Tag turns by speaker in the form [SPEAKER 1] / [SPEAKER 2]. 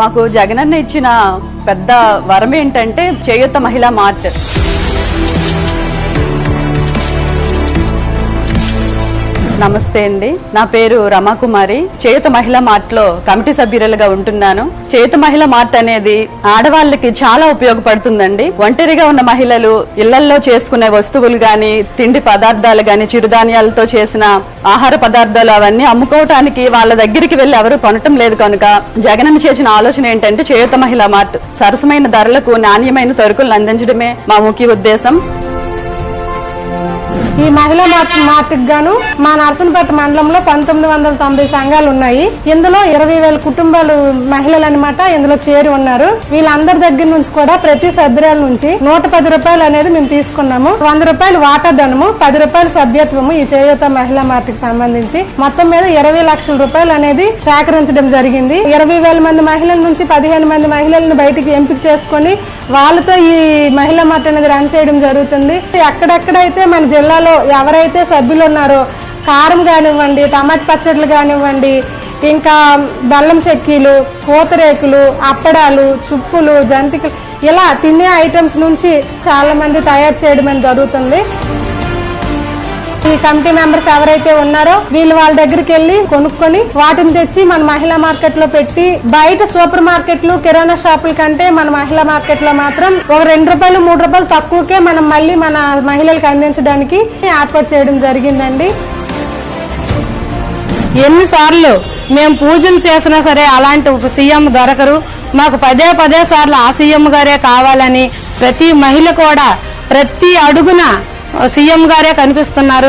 [SPEAKER 1] మాకు జగనన్న ఇచ్చిన పెద్ద వరం ఏంటంటే చేయూత మహిళా మార్ట్. నమస్తే అండి. నా పేరు రమాకుమారి. చేయుత మహిళా మార్ట్లో కమిటీ సభ్యురాలుగా ఉంటున్నాను. చేయుత మహిళా మార్ట్ అనేది ఆడవాళ్ళకి చాలా ఉపయోగపడుతుందండి. ఒంటరిగా ఉన్న మహిళలు ఇళ్ళలో చేసుకునే వస్తువులు గాని తిండి పదార్థాలు గాని చిరుధాన్యాలతో చేసిన ఆహార పదార్థాలు అవన్నీ అమ్ముకోవటానికి వాళ్ళ దగ్గరికి వెళ్ళి ఎవరు కొనటం లేదు కనుక జగనన్న చేసిన ఆలోచన ఏంటంటే చేయుత మహిళా మార్ట్ సరసమైన ధరలకు నాణ్యమైన సరుకులను అందించడమే మా ముఖ్య ఉద్దేశం.
[SPEAKER 2] ఈ మహిళా మార్ట్ మార్ట్కి గాను మా నరసనపేట మండలంలో పంతొమ్మిది వందల తొంభై సంఘాలు ఉన్నాయి. ఇందులో ఇరవై వేల కుటుంబాలు మహిళలు అనమాట ఇందులో చేరి ఉన్నారు. వీళ్ళందరి దగ్గర నుంచి కూడా ప్రతి సభ్యురాల నుంచి నూట పది రూపాయలు అనేది మేము తీసుకున్నాము. వంద రూపాయలు వాటా ధనము పది రూపాయలు సభ్యత్వము ఈ చేయూత మహిళా మార్ట్ సంబంధించి. మొత్తం మీద ఇరవై లక్షల రూపాయలు అనేది సేకరించడం జరిగింది. ఇరవై వేల మంది మహిళల నుంచి పదిహేను మంది మహిళలను బయటికి ఎంపిక చేసుకొని వాళ్ళతో ఈ మహిళా మార్ట్ అనేది రన్ చేయడం జరుగుతుంది. ఎక్కడెక్కడైతే మన జిల్లాలో ఎవరైతే సభ్యులు ఉన్నారో కారం కానివ్వండి టమాటా పచ్చళ్ళు కానివ్వండి ఇంకా బెల్లం చెక్కీలు పూతరేకులు అప్పడాలు చుప్పులు జంతికలు ఇలా తినే ఐటమ్స్ నుంచి చాలా మంది తయారు చేయడం అనేది జరుగుతుంది. ఈ కమిటీ మెంబర్స్ ఎవరైతే ఉన్నారో వీళ్ళు వాళ్ళ దగ్గరికి వెళ్ళి కొనుక్కొని వాటిని తెచ్చి మన మహిళా మార్కెట్లో పెట్టి బయట సూపర్ మార్కెట్లు కిరాణా షాపుల కంటే మన మహిళా మార్కెట్లో మాత్రం ఒక రెండు రూపాయలు మూడు రూపాయలు తక్కువకే మనం మళ్ళీ మన మహిళలకు అందించడానికి ఏర్పాటు చేయడం జరిగిందండి.
[SPEAKER 3] ఎన్నిసార్లు మేము పూజలు చేసినా సరే అలాంటి ఒక సీఎం దొరకరు. మాకు పదే పదే సార్లు ఆ సీఎం గారే కావాలని ప్రతి మహిళ కూడా ప్రతి అడుగున సీఎం గారే కనిపిస్తున్నారు.